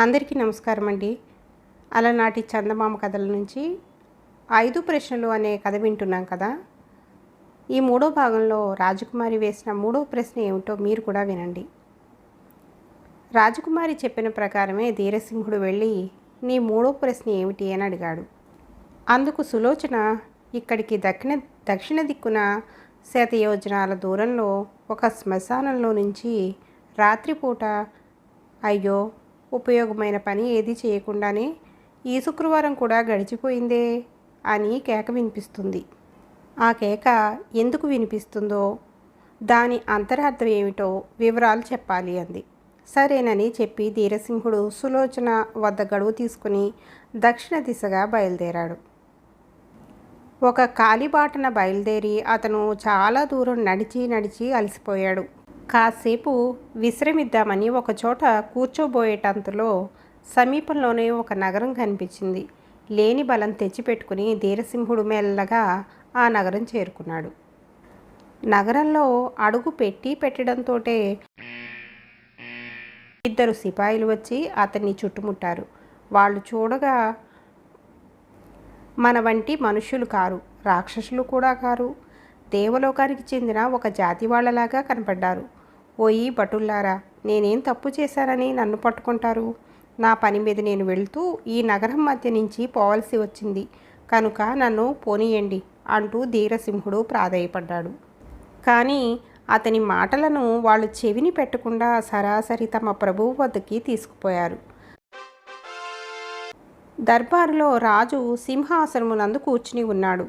అందరికీ నమస్కారం అండి. అలనాటి చందమామ కథల నుంచి ఐదు ప్రశ్నలు అనే కథ వింటున్నాం కదా. ఈ మూడో భాగంలో రాజకుమారి వేసిన మూడో ప్రశ్న ఏమిటో మీరు కూడా వినండి. రాజకుమారి చెప్పిన ప్రకారమే ధీరసింహుడు వెళ్ళి నీ మూడో ప్రశ్న ఏమిటి? అని అడిగాడు. అందుకు సులోచన ఇక్కడికి దక్షిణ దక్షిణ దిక్కున శతయోజనాల దూరంలో ఒక శ్మశానంలో నుంచి రాత్రిపూట అయ్యో ఉపయోగమైన పని ఏది చేయకుండానే ఈ శుక్రవారం కూడా గడిచిపోయిందే అని కేక వినిపిస్తుంది. ఆ కేక ఎందుకు వినిపిస్తుందో దాని అంతరార్థం ఏమిటో వివరాలు చెప్పాలి అంది. సరేనని చెప్పి ధీరసింహుడు సులోచన వద్ద గడువు తీసుకుని దక్షిణ దిశగా బయలుదేరాడు. ఒక కాలిబాటన బయలుదేరి అతను చాలా దూరం నడిచి నడిచి అలసిపోయాడు. కాసేపు విశ్రమిద్దామని ఒకచోట కూర్చోబోయేటంతలో సమీపంలోనే ఒక నగరం కనిపించింది. లేని బలం తెచ్చిపెట్టుకుని ధీరసింహుడు మెల్లగా ఆ నగరం చేరుకున్నాడు. నగరంలో అడుగు పెట్టి పెట్టడంతోటే ఇద్దరు సిపాయిలు వచ్చి అతన్ని చుట్టుముట్టారు. వాళ్ళు చూడగా మన వంటి మనుష్యులు కారు రాక్షసులు కూడా కారు. దేవలోకానికి చెందిన ఒక జాతి వాళ్ళలాగా కనపడ్డారు. ఓయి భటుల్లారా నేనేం తప్పు చేశారని నన్ను పట్టుకుంటారు? నా పని మీద నేను వెళ్తూ ఈ నగరం మధ్య నుంచి పోవలసి వచ్చింది. కనుక నన్ను పోనీయండి అంటూ ధీరసింహుడు ప్రాధేయపడ్డాడు. కానీ అతని మాటలను వాళ్ళు చెవిని పెట్టకుండా సరాసరి తమ ప్రభువు వద్దకి తీసుకుపోయారు. దర్బారులో రాజు సింహాసనమునందు కూర్చుని ఉన్నాడు.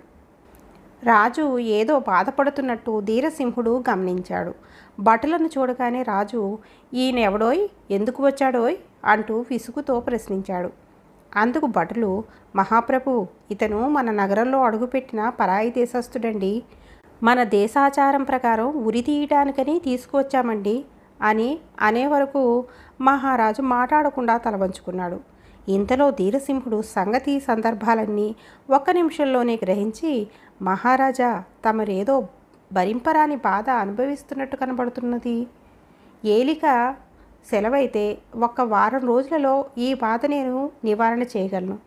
రాజు ఏదో బాధపడుతున్నట్టు ధీరసింహుడు గమనించాడు. భటులను చూడగానే రాజు ఈయన ఎవడోయ్? ఎందుకు వచ్చాడోయ్? అంటూ విసుగుతో ప్రశ్నించాడు. అందుకు భటులు మహాప్రభు ఇతను మన నగరంలో అడుగుపెట్టిన పరాయి దేశస్థుడండి. మన దేశాచారం ప్రకారం ఉరి తీయడానికని తీసుకువచ్చామండి అని అనే వరకు మహారాజు మాట్లాడకుండా తలవంచుకున్నాడు. ఇంతలో ధీరసింహుడు సంగతి సందర్భాలన్నీ ఒక్క నిమిషంలోనే గ్రహించి మహారాజా తమరేదో భరింపరాని బాధ అనుభవిస్తున్నట్టు కనబడుతున్నది. ఏలిక సెలవైతే ఒక్క వారం రోజులలో ఈ బాధ నేను నివారణ చేయగలను.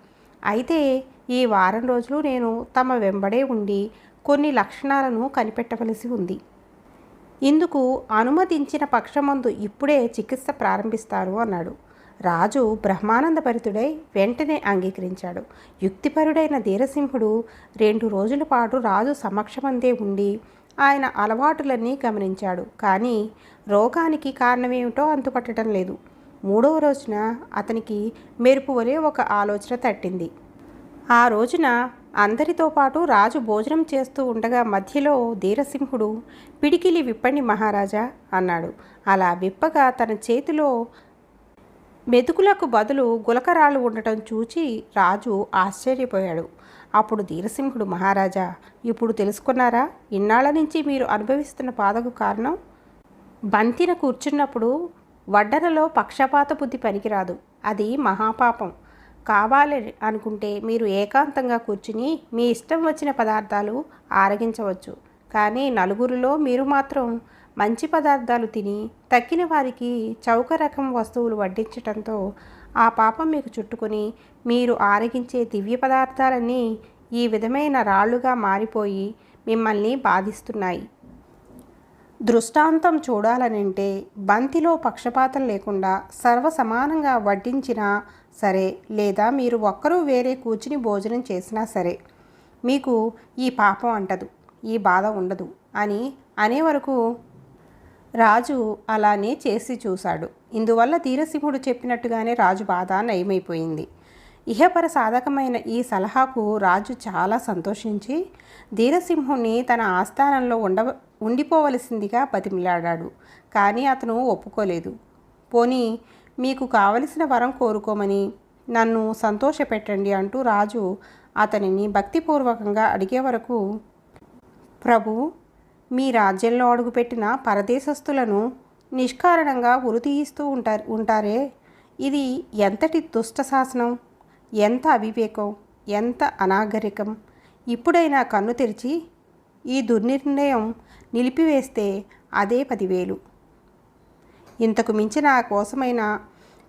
అయితే ఈ వారం రోజులు నేను తమ వెంబడే ఉండి కొన్ని లక్షణాలను కనిపెట్టవలసి ఉంది. ఇందుకు అనుమతించిన పక్షమందు ఇప్పుడే చికిత్స ప్రారంభిస్తారు అన్నాడు. రాజు బ్రహ్మానందభరితుడై వెంటనే అంగీకరించాడు. యుక్తిపరుడైన ధీరసింహుడు రెండు రోజుల పాటు రాజు సమక్షమందే ఉండి ఆయన అలవాటులన్నీ గమనించాడు. కానీ రోగానికి కారణమేమిటో అంతుపట్టడం లేదు. మూడవ రోజున అతనికి మెరుపు వలె ఒక ఆలోచన తట్టింది. ఆ రోజున అందరితో పాటు రాజు భోజనం చేస్తూ ఉండగా మధ్యలో ధీరసింహుడు పిడికిలి విప్పండి మహారాజా అన్నాడు. అలా విప్పగా తన చేతిలో మెతుకులకు బదులు గులకరాళ్ళు ఉండటం చూచి రాజు ఆశ్చర్యపోయాడు. అప్పుడు ధీరసింహుడు మహారాజా ఇప్పుడు తెలుసుకున్నారా? ఇన్నాళ్ళ నుంచి మీరు అనుభవిస్తున్న బాధకు కారణం? బంతిన కూర్చున్నప్పుడు వడ్డనలో పక్షపాత బుద్ధి పనికిరాదు. అది మహాపాపం. కావాలి అనుకుంటే మీరు ఏకాంతంగా కూర్చుని మీ ఇష్టం వచ్చిన పదార్థాలు ఆరగించవచ్చు. కానీ నలుగురిలో మీరు మాత్రం మంచి పదార్థాలు తిని తక్కిన వారికి చౌక రకం వస్తువులు వడ్డించటంతో ఆ పాపం మీకు చుట్టుకొని మీరు ఆరగించే దివ్య పదార్థాలన్నీ ఈ విధమైన రాళ్ళుగా మారిపోయి మిమ్మల్ని బాధిస్తున్నాయి. దృష్టాంతం చూడాలనంటే బంతిలో పక్షపాతం లేకుండా సర్వ సమానంగా వడ్డించినా సరే లేదా మీరు ఒక్కరూ వేరే కూర్చుని భోజనం చేసినా సరే మీకు ఈ పాపం అంటదు ఈ బాధ ఉండదు అని అనే వరకు రాజు అలానే చేసి చూశాడు. ఇందువల్ల ధీరసింహుడు చెప్పినట్టుగానే రాజు బాధ నయమైపోయింది. ఇహపర సాధకమైన ఈ సలహాకు రాజు చాలా సంతోషించి ధీరసింహుణ్ణి తన ఆస్థానంలో ఉండ ఉండిపోవలసిందిగా బతిమిలాడాడు. కానీ అతను ఒప్పుకోలేదు. పోనీ మీకు కావలసిన వరం కోరుకోమని నన్ను సంతోషపెట్టండి అంటూ రాజు అతనిని భక్తిపూర్వకంగా అడిగే వరకు ప్రభు మీ రాజ్యంలో అడుగుపెట్టిన పరదేశస్థులను నిష్కారణంగా ఉరితీయిస్తూ ఉంటారు ఉంటారే. ఇది ఎంతటి దుష్ట శాసనం? ఎంత అవివేకం? ఎంత అనాగరికం? ఇప్పుడైనా కన్ను తెరిచి ఈ దుర్నిర్ణయం నిలిపివేస్తే అదే పదివేలు. ఇంతకు మించి నా కోసమైనా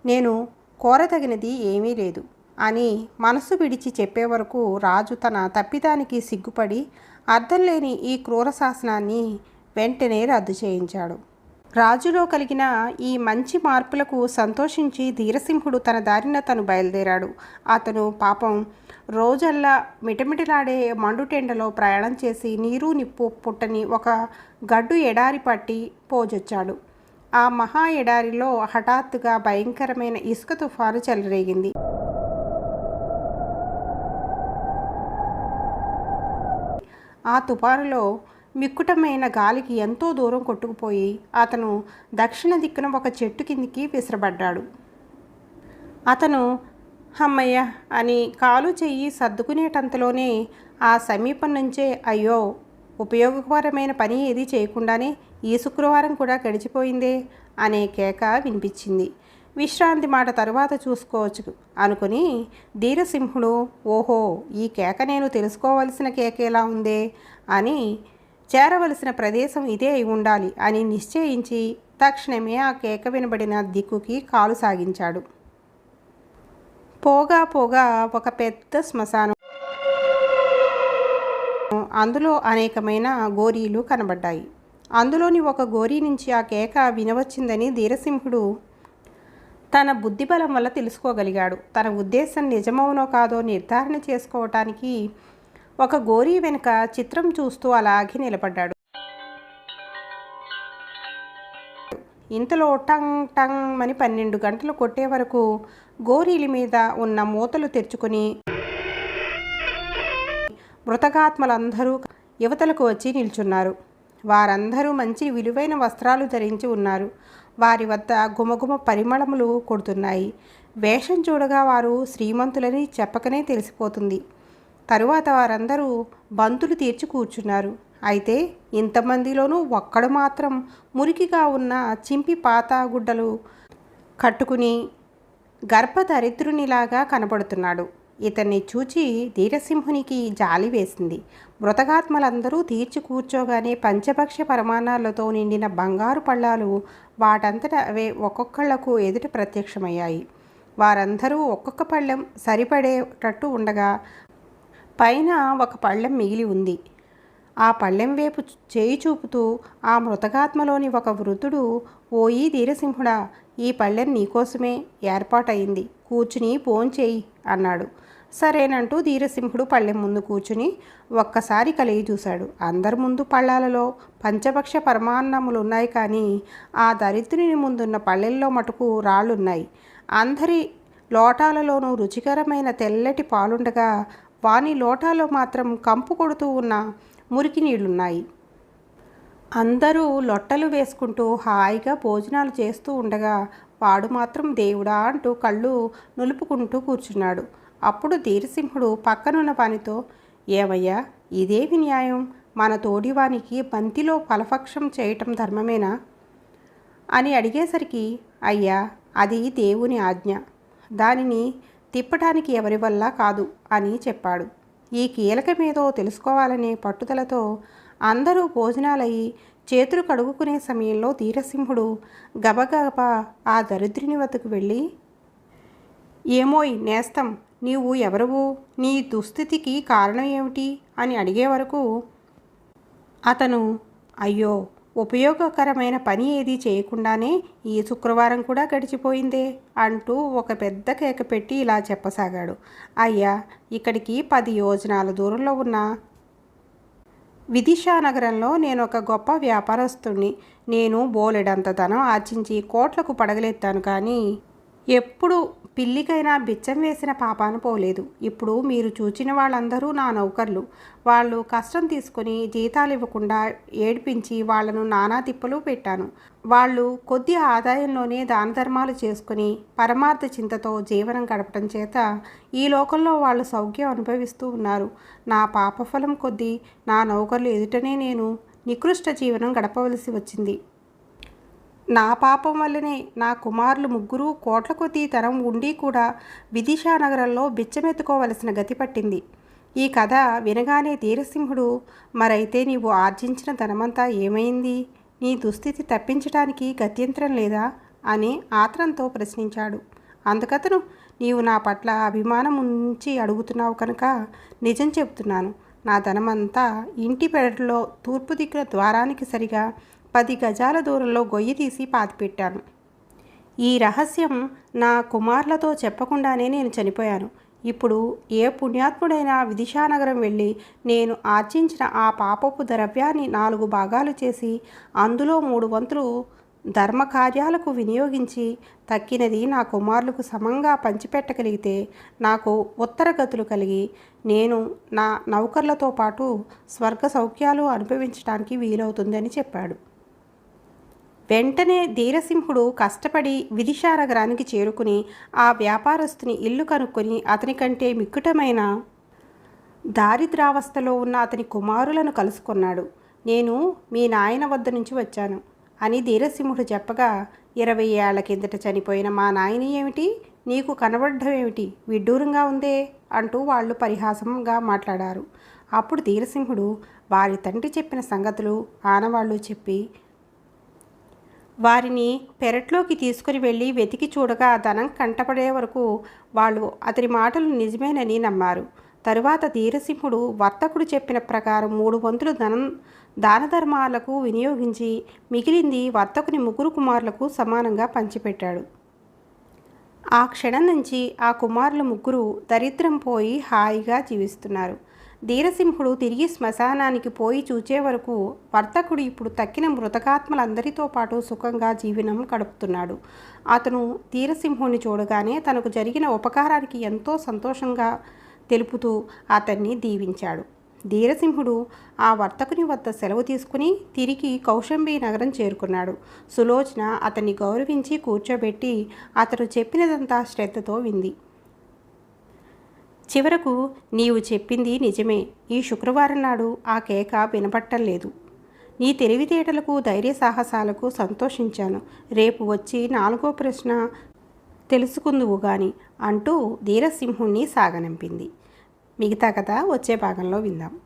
నేను కోరతగినది ఏమీ లేదు. అని మనసు విడిచి చెప్పే వరకు రాజు తన తప్పిదానికి సిగ్గుపడి అర్థం లేని ఈ క్రూర శాసనాన్ని వెంటనే రద్దు చేయించాడు. రాజులో కలిగిన ఈ మంచి మార్పులకు సంతోషించి ధీరసింహుడు తన దారిన తను బయలుదేరాడు. అతను పాపం రోజల్లా మిటమిటలాడే మండుటెండలో ప్రయాణం చేసి నీరు నిప్పు పుట్టని ఒక గడ్డు ఎడారి పట్టి పోజొచ్చాడు. ఆ మహా ఎడారిలో హఠాత్తుగా భయంకరమైన ఇసుక తుఫాను చెలరేగింది. ఆ తుఫానులో మిక్కుటమైన గాలికి ఎంతో దూరం కొట్టుకుపోయి అతను దక్షిణ దిక్కున ఒక చెట్టు కిందికి విసిరబడ్డాడు. అతను అమ్మయ్య అని కాలు చెయ్యి సర్దుకునేటంతలోనే ఆ సమీపం నుంచే అయ్యో ఉపయోగకరమైన పని ఏది చేయకుండానే ఈ శుక్రవారం కూడా గడిచిపోయిందే అనే కేక వినిపించింది. విశ్రాంతి మాట తరువాత చూసుకోవచ్చు అనుకుని ధీరసింహుడు ఓహో ఈ కేక నేను తెలుసుకోవలసిన కేక ఎలా ఉందే అని చేరవలసిన ప్రదేశం ఇదే అయి ఉండాలి అని నిశ్చయించి తక్షణమే ఆ కేక వినబడిన దిక్కుకి కాలు సాగించాడు. పోగా పోగా ఒక పెద్ద శ్మశానం అందులో అనేకమైన గోరీలు కనబడ్డాయి. అందులోని ఒక గోరీ నుంచి ఆ కేక వినవచ్చిందని ధీరసింహుడు తన బుద్ధిబలం వల్ల తెలుసుకోగలిగాడు. తన ఉద్దేశం నిజమవునో కాదో నిర్ధారణ చేసుకోవటానికి ఒక గోరీ వెనుక చిత్రం చూస్తూ అలాగే నిలబడ్డాడు. ఇంతలో టంగ్ టంగ్ అని పన్నెండు గంటలు కొట్టే వరకు గోరీల మీద ఉన్న మూతలు తెరుచుకుని మృతగాత్మలందరూ యువతలకు వచ్చి నిల్చున్నారు. వారందరూ మంచి విలువైన వస్త్రాలు ధరించి ఉన్నారు. వారి వద్ద గుమగుమ పరిమళములు కొడుతున్నాయి. వేషం చూడగా వారు శ్రీమంతులని చెప్పకనే తెలిసిపోతుంది. తరువాత వారందరూ బంతులు తీర్చి కూర్చున్నారు. అయితే ఇంతమందిలోనూ ఒక్కడు మాత్రం మురికిగా ఉన్న చింపి పాత గుడ్డలు కట్టుకుని గర్భదరిద్రునిలాగా కనబడుతున్నాడు. ఇతన్ని చూచి ధీరసింహునికి జాలి వేసింది. మృతగాత్మలందరూ తీర్చి కూర్చోగానే పంచభక్ష పరమాణాలతో నిండిన బంగారు పళ్ళాలు వాటంతట అవే ఒక్కొక్కళ్ళకు ఎదుట ప్రత్యక్షమయ్యాయి. వారందరూ ఒక్కొక్క పళ్ళెం సరిపడేటట్టు ఉండగా పైన ఒక పళ్ళెం మిగిలి ఉంది. ఆ పళ్ళెం వైపు చేయి చూపుతూ ఆ మృతగాత్మలోని ఒక వృద్ధుడు ఓయి ధీరసింహుడా ఈ పళ్ళెం నీకోసమే ఏర్పాటయింది. కూర్చుని ఫోన్ చేయి అన్నాడు. సరేనంటూ ధీరసింహుడు పళ్ళెం ముందు కూర్చుని ఒక్కసారి కలిగి చూశాడు. అందరి ముందు పళ్ళాలలో పంచపక్ష పరమాన్నములు ఉన్నాయి కానీ ఆ దరిద్రుని ముందున్న పళ్ళెల్లో మటుకు రాళ్ళున్నాయి. అందరి లోటాలలోనూ రుచికరమైన తెల్లటి పాలుండగా వాని లోటాలో మాత్రం కంపు కొడుతూ ఉన్న మురికి నీళ్ళున్నాయి అందరూ లొట్టలు వేసుకుంటూ హాయిగా భోజనాలు చేస్తూ ఉండగా వాడు మాత్రం దేవుడా అంటూ కళ్ళు నులుపుకుంటూ కూర్చున్నాడు. అప్పుడు ధీరసింహుడు పక్కనున్న పనితో ఏమయ్యా ఇదేమి న్యాయం? మన తోడివానికి బంతిలో ఫలపక్షం చేయటం ధర్మమేనా? అని అడిగేసరికి అయ్యా అది దేవుని ఆజ్ఞ. దానిని తిప్పటానికి ఎవరి వల్ల కాదు అని చెప్పాడు. ఈ కీలకమేదో తెలుసుకోవాలనే పట్టుదలతో అందరూ భోజనాలయ్యి చేతులు కడుగుకునే సమయంలో ధీరసింహుడు గబగబా ఆ దరిద్రుని వద్దకు వెళ్ళి ఏమోయ్ నేస్తం నీవు ఎవరువు? నీ దుస్థితికి కారణం ఏమిటి? అని అడిగే వరకు అతను అయ్యో ఉపయోగకరమైన పని ఏది చేయకుండానే ఈ శుక్రవారం కూడా గడిచిపోయిందే అంటూ ఒక పెద్ద కేక పెట్టి ఇలా చెప్పసాగాడు. అయ్యా ఇక్కడికి పది యోజనాల దూరంలో ఉన్న. విదిషా నగరంలో నేను ఒక గొప్ప వ్యాపారస్తుణ్ణి. నేను బోలెడంత ధనం ఆర్చించి కోట్లకు పడగలెత్తాను కానీ ఎప్పుడు పిల్లికైనా బిచ్చం వేసిన పాపాను పోలేదు. ఇప్పుడు మీరు చూచిన వాళ్ళందరూ నా నౌకర్లు. వాళ్ళు కష్టం తీసుకొని జీతాలు ఇవ్వకుండా ఏడిపించి వాళ్ళను నానా తిప్పలు పెట్టాను. వాళ్ళు కొద్ది ఆదాయంలోనే దాన ధర్మాలు చేసుకుని పరమార్థ చింతతో జీవనం గడపడం చేత ఈ లోకంలో వాళ్ళు సౌఖ్యం అనుభవిస్తూ ఉన్నారు. నా పాపఫలం కొద్దీ నా నౌకర్లు ఎదుటనే నేను నికృష్ట జీవనం గడపవలసి వచ్చింది. నా పాపం వల్లనే నా కుమారులు ముగ్గురు కోట్ల కొద్దీ తరం ఉండి కూడా విదిశా నగరంలో బిచ్చమెత్తుకోవలసిన గతి పట్టింది. ఈ కథ వినగానే ధీరసింహుడు మరైతే నీవు ఆర్జించిన ధనమంతా ఏమైంది? నీ దుస్థితి తప్పించటానికి గత్యంతరం లేదా అని ఆత్రంతో ప్రశ్నించాడు. అందుకతను నీవు నా పట్ల అభిమానం ఉంచి అడుగుతున్నావు కనుక నిజం చెప్తున్నాను నా ధనమంతా ఇంటి పెరట్లో తూర్పు దిక్కున ద్వారానికి సరిగా పది గజాల దూరంలో గొయ్యి తీసి పాతిపెట్టాను. ఈ రహస్యం నా కుమారులతో చెప్పకుండానే నేను చనిపోయాను. ఇప్పుడు ఏ పుణ్యాత్ముడైనా విదిశానగరం వెళ్ళి నేను ఆర్జించిన ఆ పాపపు ద్రవ్యాన్ని నాలుగు భాగాలు చేసి అందులో మూడు వంతులు ధర్మకార్యాలకు వినియోగించి తక్కినది నా కుమారులకు సమంగా పంచిపెట్టగలిగితే నాకు ఉత్తరగతులు కలిగి నేను నా నౌకర్లతో పాటు స్వర్గ సౌఖ్యాలు అనుభవించడానికి వీలవుతుందని చెప్పాడు. వెంటనే ధీరసింహుడు కష్టపడి విదిశానగరానికి చేరుకుని ఆ వ్యాపారస్తుని ఇల్లు కనుక్కొని అతని కంటే మిక్కుటమైన దారిద్రావస్థలో ఉన్న అతని కుమారులను కలుసుకున్నాడు. నేను మీ నాయన వద్ద నుంచి వచ్చాను అని ధీరసింహుడు చెప్పగా ఇరవై ఏళ్ళ కిందట చనిపోయిన మా నాయన ఏమిటి? నీకు కనబడడం ఏమిటి? విడ్డూరంగా ఉందే అంటూ వాళ్ళు పరిహాసంగా మాట్లాడారు. అప్పుడు ధీరసింహుడు వారి తండ్రి చెప్పిన సంగతులు ఆనవాళ్ళు చెప్పి వారిని పెరట్లోకి తీసుకుని వెళ్ళి వెతికి చూడగా ధనం కంటపడే వరకు వాళ్ళు అతని మాటలు నిజమేనని నమ్మారు. తరువాత ధీరసింహుడు వర్తకుడు చెప్పిన ప్రకారం మూడు వంతులు ధనం దాన ధర్మాలకు వినియోగించి మిగిలింది వర్తకుని ముగ్గురు కుమారులకు సమానంగా పంచిపెట్టాడు. ఆ క్షణం నుంచి ఆ కుమారులు ముగ్గురు దరిద్రం పోయి హాయిగా జీవిస్తున్నారు. ధీరసింహుడు తిరిగి శ్మశానానికి పోయి చూచే వరకు వర్తకుడు ఇప్పుడు తక్కిన మృతకాత్మలందరితో పాటు సుఖంగా జీవనం గడుపుతున్నాడు. అతను ధీరసింహుని చూడగానే తనకు జరిగిన ఉపకారానికి ఎంతో సంతోషంగా తెలుపుతూ అతన్ని దీవించాడు. ధీరసింహుడు ఆ వర్తకుని వద్ద సెలవు తీసుకుని తిరిగి కౌశంబి నగరం చేరుకున్నాడు. సులోచన అతన్ని గౌరవించి కూర్చోబెట్టి అతను చెప్పినదంతా శ్రద్ధతో వింది. చివరకు నీవు చెప్పింది నిజమే. ఈ శుక్రవారం నాడు ఆ కేక వినపట్టం లేదు. నీ తెలివితేటలకు ధైర్య సాహసాలకు సంతోషించాను. రేపు వచ్చి నాలుగో ప్రశ్న తెలుసుకుందువు గాని అంటూ ధీరసింహుణ్ణి సాగనంపింది. మిగతా కథ వచ్చే భాగంలో విందాం.